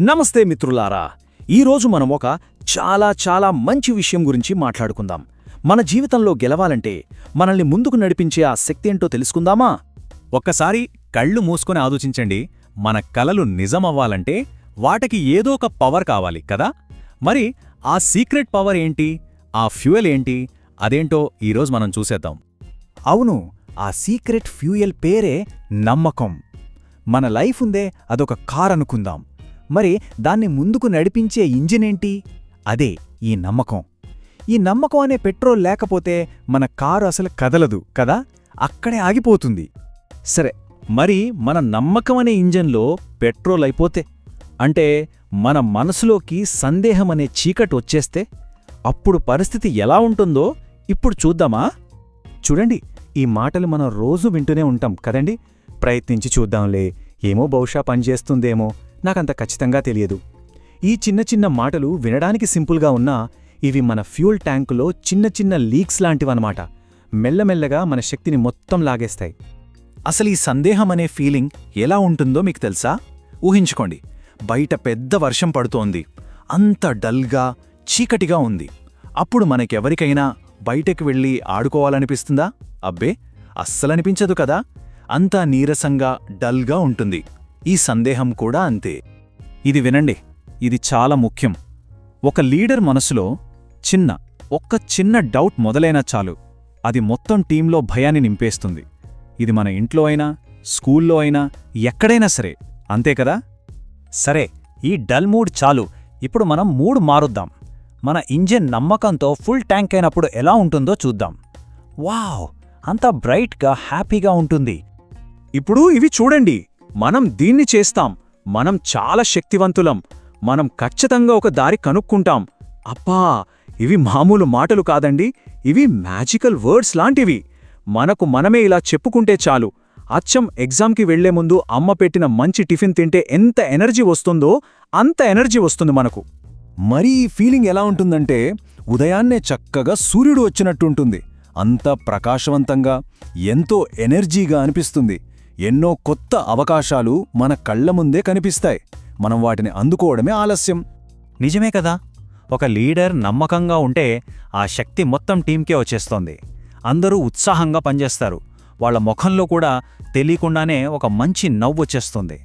నమస్తే మిత్రులారా ఈరోజు మనం ఒక చాలా చాలా మంచి విషయం గురించి మాట్లాడుకుందాం. మన జీవితంలో గెలవాలంటే మనల్ని ముందుకు నడిపించే ఆ శక్తి ఏంటో తెలుసుకుందామా? ఒక్కసారి కళ్ళు మూసుకొని ఆలోచించండి. మన కలలు నిజమవ్వాలంటే వాటికి ఏదో ఒక పవర్ కావాలి కదా? మరి ఆ సీక్రెట్ పవర్ ఏంటి? ఆ ఫ్యూయల్ ఏంటి? అదేంటో ఈరోజు మనం చూసేద్దాం. అవును ఆ సీక్రెట్ ఫ్యూయల్ పేరే నమ్మకం. మన లైఫ్ ఉందే అదొక కార్ అనుకుందాం మరి దాన్ని ముందుకు నడిపించే ఇంజినేంటి? అదే ఈ నమ్మకం. ఈ నమ్మకం అనే పెట్రోల్ లేకపోతే మన కారు అసలు కదలదు కదా? అక్కడే ఆగిపోతుంది. సరే మరి మన నమ్మకం అనే ఇంజన్లో పెట్రోల్ అయిపోతే? అంటే మన మనసులోకి సందేహమనే చీకటి వచ్చేస్తే? అప్పుడు పరిస్థితి ఎలా ఉంటుందో ఇప్పుడు చూద్దామా? చూడండి ఈ మాటలు మనం రోజు వింటూనే ఉంటాం కదండి? ప్రయత్నించి చూద్దాంలే. ఏమో బహుశా పనిచేస్తుందేమో నాకంత ఖచ్చితంగా తెలియదు. ఈ చిన్న చిన్న మాటలు వినడానికి సింపుల్గా ఉన్నా ఇవి మన ఫ్యూల్ ట్యాంకులో చిన్న చిన్న లీక్స్ లాంటివన్నమాట. మెల్లమెల్లగా మన శక్తిని మొత్తం లాగేస్తాయి. అసలు ఈ సందేహం అనే ఫీలింగ్ ఎలా ఉంటుందో మీకు తెలుసా? ఊహించుకోండి. బయట పెద్ద వర్షం పడుతోంది. అంత డల్గా చీకటిగా ఉంది. అప్పుడు మనకెవరికైనా బయటకు వెళ్ళి ఆడుకోవాలనిపిస్తుందా? అబ్బే అస్సలనిపించదు కదా. అంతా నీరసంగా డల్గా ఉంటుంది. ఈ సందేహం కూడా అంతే. ఇది వినండి ఇది చాలా ముఖ్యం. ఒక లీడర్ మనసులో చిన్న ఒక్క చిన్న డౌట్ మొదలైనా చాలు. అది మొత్తం టీంలో భయాన్ని నింపేస్తుంది. ఇది మన ఇంట్లో అయినా స్కూల్లో అయినా ఎక్కడైనా సరే. అంతే కదా? సరే ఈ డల్ మూడ్ చాలు. ఇప్పుడు మనం మూడ్ మారుద్దాం. మన ఇంజిన్ నమ్మకంతో ఫుల్ ట్యాంక్ అయినప్పుడు ఎలా ఉంటుందో చూద్దాం. వావ్! అంత బ్రైట్గా హ్యాపీగా ఉంటుంది. ఇప్పుడు ఇవి చూడండి. మనం దీన్ని చేస్తాం. మనం చాలా శక్తివంతులం. మనం ఖచ్చితంగా ఒక దారి కనుక్కుంటాం. అబ్బా! ఇవి మామూలు మాటలు కాదండి. ఇవి మ్యాజికల్ వర్డ్స్ లాంటివి. మనకు మనమే ఇలా చెప్పుకుంటే చాలు. అచ్చం ఎగ్జామ్కి వెళ్ళే ముందు అమ్మ పెట్టిన మంచి టిఫిన్ తింటే ఎంత ఎనర్జీ వస్తుందో అంత ఎనర్జీ వస్తుంది మనకు. మరీ ఈ ఫీలింగ్ ఎలా ఉంటుందంటే ఉదయాన్నే చక్కగా సూర్యుడు వచ్చినట్టుంటుంది. అంత ప్రకాశవంతంగా ఎంతో ఎనర్జీగా అనిపిస్తుంది. ఎన్నో కొత్త అవకాశాలు మన కళ్ళ ముందే కనిపిస్తాయి. మనం వాటిని అందుకోవడమే ఆలస్యం. నిజమే కదా? ఒక లీడర్ నమ్మకంగా ఉంటే ఆ శక్తి మొత్తం టీంకే వచ్చేస్తోంది. అందరూ ఉత్సాహంగా పనిచేస్తారు. వాళ్ళ ముఖంలో కూడా తెలియకుండానే ఒక మంచి నవ్వు వచ్చేస్తుంది.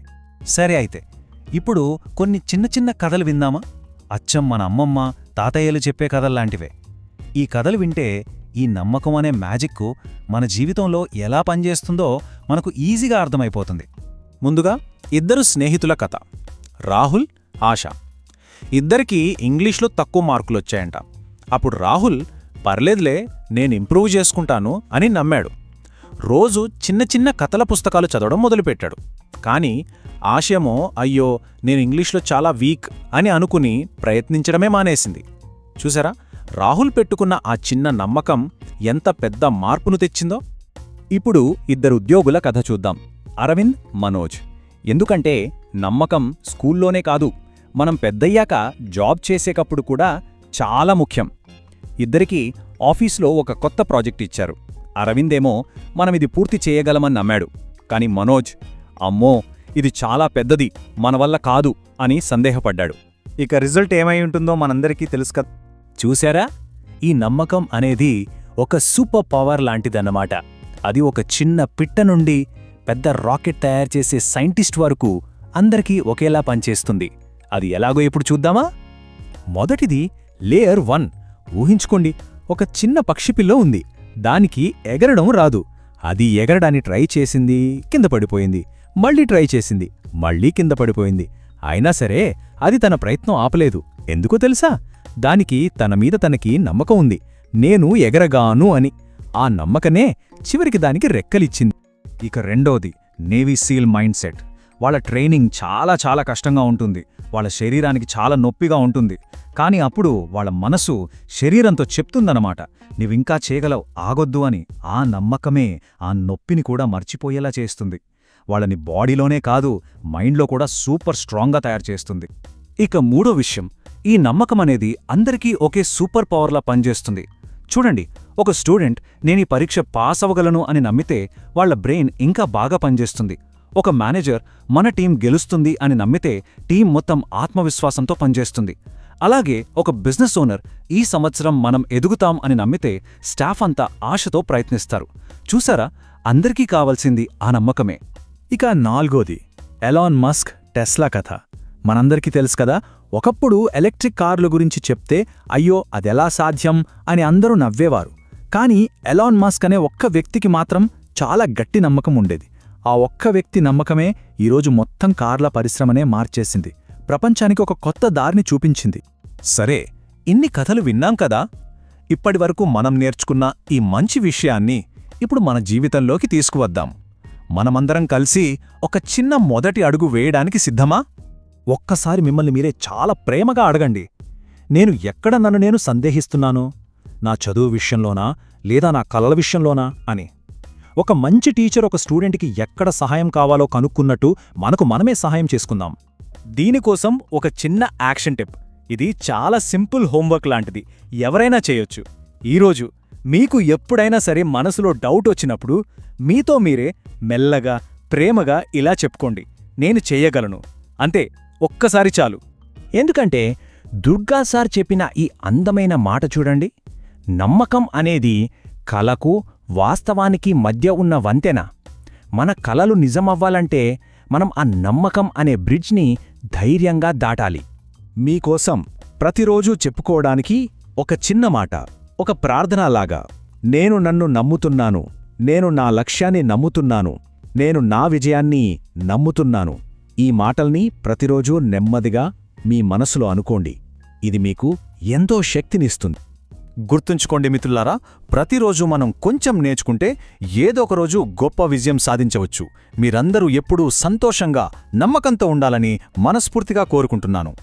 సరే అయితే ఇప్పుడు కొన్ని చిన్న చిన్న కథలు విందామా? అచ్చం మన అమ్మమ్మ తాతయ్యలు చెప్పే కథల్లాంటివే ఈ కథలు వింటే ఈ నమ్మకం అనే మ్యాజిక్కు మన జీవితంలో ఎలా పనిచేస్తుందో మనకు ఈజీగా అర్థమైపోతుంది. ముందుగా ఇద్దరు స్నేహితుల కథ. రాహుల్ ఆశ. ఇద్దరికీ ఇంగ్లీష్లో తక్కువ మార్కులొచ్చాయంట అప్పుడు రాహుల్ పర్లేదులే నేను ఇంప్రూవ్ చేసుకుంటాను అని నమ్మాడు. రోజు చిన్న చిన్న కథల పుస్తకాలు చదవడం మొదలుపెట్టాడు. కానీ ఆశయమో అయ్యో నేను ఇంగ్లీష్లో చాలా వీక్ అని అనుకుని ప్రయత్నించడమే మానేసింది. చూసారా? రాహుల్ పెట్టుకున్న ఆ చిన్న నమ్మకం ఎంత పెద్ద మార్పును తెచ్చిందో? ఇప్పుడు ఇద్దరు ఉద్యోగుల కథ చూద్దాం. అరవింద్ మనోజ్. ఎందుకంటే నమ్మకం స్కూల్లోనే కాదు మనం పెద్దయ్యాక జాబ్ చేసేటప్పుడు కూడా చాలా ముఖ్యం. ఇద్దరికీ ఆఫీస్లో ఒక కొత్త ప్రాజెక్ట్ ఇచ్చారు. అరవిందేమో మనమిది పూర్తి చేయగలమని నమ్మాడు. కాని మనోజ్ అమ్మో ఇది చాలా పెద్దది మన వల్ల కాదు అని సందేహపడ్డాడు. ఇక రిజల్ట్ ఏమై ఉంటుందో మనందరికీ తెలుసు కదా. చూశారా? ఈ నమ్మకం అనేది ఒక సూపర్ పవర్ లాంటిదన్నమాట. అది ఒక చిన్న పిట్ట నుండి పెద్ద రాకెట్ తయారు చేసే సైంటిస్ట్ వరకు అందరికీ ఒకేలా పనిచేస్తుంది. అది ఎలాగో ఇప్పుడు చూద్దామా? మొదటిది లేయర్ వన్. ఊహించుకోండి ఒక చిన్న పక్షిపిల్ల ఉంది. దానికి ఎగరడం రాదు. అది ఎగరడాన్ని ట్రై చేసింది కింద పడిపోయింది. మళ్ళీ ట్రై చేసింది మళ్ళీ కింద పడిపోయింది. అయినా సరే అది తన ప్రయత్నం ఆపలేదు. ఎందుకో తెలుసా? దానికి తన మీద తనకి నమ్మకం ఉంది. నేను ఎగరగాను అని. ఆ నమ్మకనే చివరికి దానికి రెక్కలిచ్చింది. ఇక రెండోది నేవీ సీల్ మైండ్ సెట్. వాళ్ళ ట్రైనింగ్ చాలా చాలా కష్టంగా ఉంటుంది. వాళ్ళ శరీరానికి చాలా నొప్పిగా ఉంటుంది. కానీ అప్పుడు వాళ్ళ మనసు శరీరంతో చెప్తుందన్నమాట. నీవింకా చేయగలవు ఆగొద్దు అని. ఆ నమ్మకమే ఆ నొప్పిని కూడా మర్చిపోయేలా చేస్తుంది. వాళ్ళని బాడీలోనే కాదు మైండ్లో కూడా సూపర్ స్ట్రాంగ్గా తయారు చేస్తుంది. ఇక మూడో విషయం ఈ నమ్మకం అనేది అందరికీ ఒకే సూపర్ పవర్లా పనిచేస్తుంది. చూడండి ఒక స్టూడెంట్ నేను ఈ పరీక్ష పాస్ అవ్వగలను అని నమ్మితే వాళ్ళ బ్రెయిన్ ఇంకా బాగా పనిచేస్తుంది. ఒక మేనేజర్ మన టీం గెలుస్తుంది అని నమ్మితే టీం మొత్తం ఆత్మవిశ్వాసంతో పనిచేస్తుంది. అలాగే ఒక బిజినెస్ ఓనర్ ఈ సంవత్సరం మనం ఎదుగుతాం అని నమ్మితే స్టాఫ్ అంతా ఆశతో ప్రయత్నిస్తారు. చూసారా? అందరికీ కావాల్సింది ఆ నమ్మకమే. ఇక నాలుగోది ఎలాన్ మస్క్ టెస్లా కథ. మనందరికీ తెలుసు కదా ఒకప్పుడు ఎలక్ట్రిక్ కార్ల గురించి చెప్తే అయ్యో అదెలా సాధ్యం అని అందరూ నవ్వేవారు. కానీ ఎలాన్ మస్క్ అనే ఒక్క వ్యక్తికి మాత్రం చాలా గట్టి నమ్మకం ఉండేది. ఆ ఒక్క వ్యక్తి నమ్మకమే ఈరోజు మొత్తం కార్ల పరిశ్రమనే మార్చేసింది. ప్రపంచానికి ఒక కొత్త దారిని చూపించింది. సరే ఇన్ని కథలు విన్నాం కదా? ఇప్పటివరకు మనం నేర్చుకున్న ఈ మంచి విషయాన్ని ఇప్పుడు మన జీవితంలోకి తీసుకువద్దాం. మనమందరం కలిసి ఒక చిన్న మొదటి అడుగు వేయడానికి సిద్ధమా? ఒక్కసారి మిమ్మల్ని మీరే చాలా ప్రేమగా అడగండి. నేను ఎక్కడ నన్ను నేను సందేహిస్తున్నాను? నా చదువు విషయంలోనా? లేదా నా కలల విషయంలోనా? అని. ఒక మంచి టీచర్ ఒక స్టూడెంట్కి ఎక్కడ సహాయం కావాలో కనుక్కున్నట్టు మనకు మనమే సహాయం చేసుకుందాం. దీనికోసం ఒక చిన్న యాక్షన్ టిప్. ఇది చాలా సింపుల్ హోంవర్క్ లాంటిది. ఎవరైనా చేయొచ్చు. ఈరోజు మీకు ఎప్పుడైనా సరే మనసులో డౌట్ వచ్చినప్పుడు మీతో మీరే మెల్లగా ప్రేమగా ఇలా చెప్పుకోండి. నేను చేయగలను. అంతే. ఒక్కసారి చాలు. ఎందుకంటే దుర్గా సార్ చెప్పిన ఈ అందమైన మాట చూడండి. నమ్మకం అనేది కలకు వాస్తవానికి మధ్య ఉన్న వంతెన. మన కలలు నిజమవ్వాలంటే మనం ఆ నమ్మకం అనే బ్రిడ్జ్ని ధైర్యంగా దాటాలి. మీకోసం ప్రతిరోజూ చెప్పుకోవడానికి ఒక చిన్న మాట ఒక ప్రార్థనలాగా. నేను నన్ను నమ్ముతున్నాను నేను నా లక్ష్యాన్ని నమ్ముతున్నాను నేను నా విజయాన్ని నమ్ముతున్నాను. ఈ మాటల్ని ప్రతిరోజూ నెమ్మదిగా మీ మనసులో అనుకోండి. ఇది మీకు ఎంతో శక్తినిస్తుంది. గుర్తుంచుకోండి మిత్రులారా ప్రతిరోజు మనం కొంచెం నేర్చుకుంటే ఏదో ఒక రోజు గొప్ప విజయం సాధించవచ్చు. మీరందరూ ఎప్పుడూ సంతోషంగా నమ్మకంతో ఉండాలని మనస్ఫూర్తిగా కోరుకుంటున్నాను.